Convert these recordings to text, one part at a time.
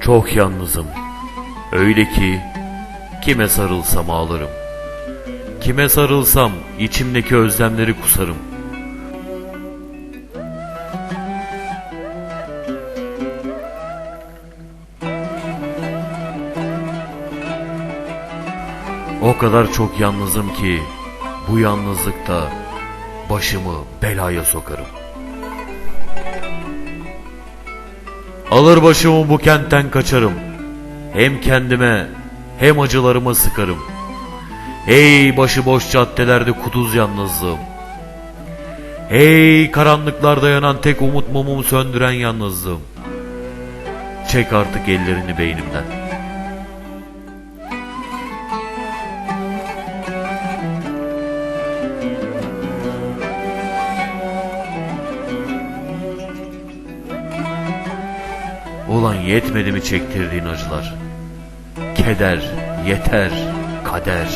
Çok yalnızım. Öyle ki kime sarılsam ağlarım. Kime sarılsam içimdeki özlemleri kusarım.'' O kadar çok yalnızım ki bu yalnızlıkta başımı belaya sokarım. Alır başımı bu kentten kaçarım. Hem kendime hem acılarıma sıkarım. Hey başıboş caddelerde kuduz yalnızlığım. Hey karanlıklarda yanan tek umut mumumu söndüren yalnızlığım. Çek artık ellerini beynimden. Ulan yetmedi mi çektirdiğin acılar? Keder, yeter, kader.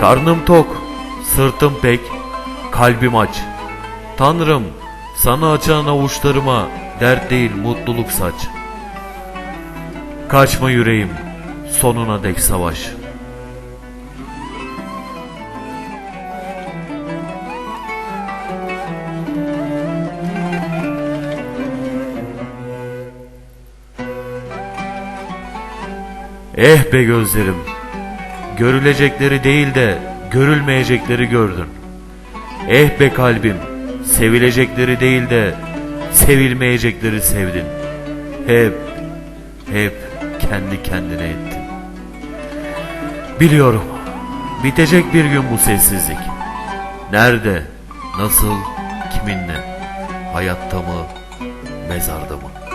Karnım tok, sırtım pek, kalbim aç. Tanrım, sana açan avuçlarıma dert değil mutluluk saç. Kaçma yüreğim, sonuna dek savaş. Eh be gözlerim, görülecekleri değil de görülmeyecekleri gördün. Eh be kalbim, sevilecekleri değil de sevilmeyecekleri sevdin. Hep, hep kendi kendine ettin. Biliyorum, bitecek bir gün bu sessizlik. Nerede, nasıl, kiminle, hayatta mı, mezarda mı?